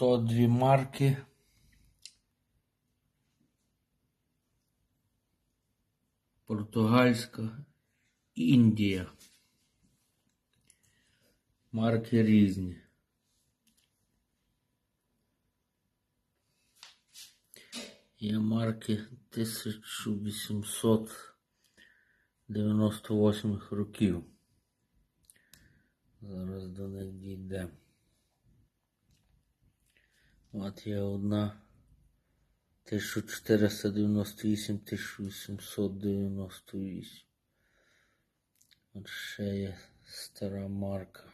102 марки. Португальська, Індія. Марки різні. Є марки 1898 років. Зараз до них дійдемо. От є одна 1498 1898. От ще є стара марка.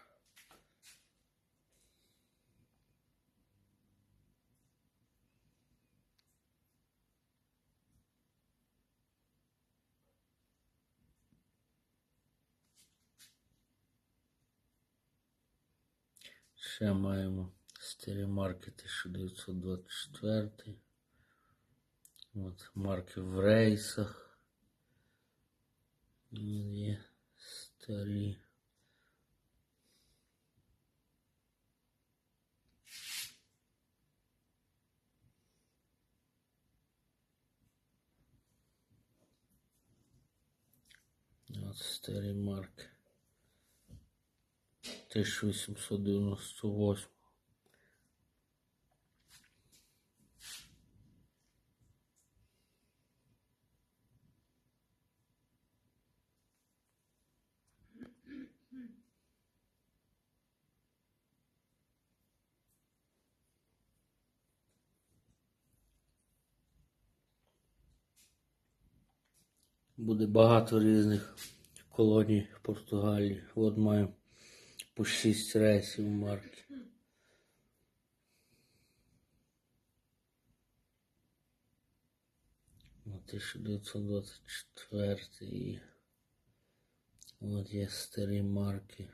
Ще маємо старі марки 1924. От марки в рейсах. Є старі. От старі марки. 1898. Буде багато різних колоній в Португалії. От маю по 6 рейсів марки. На 1924 і от є старі марки.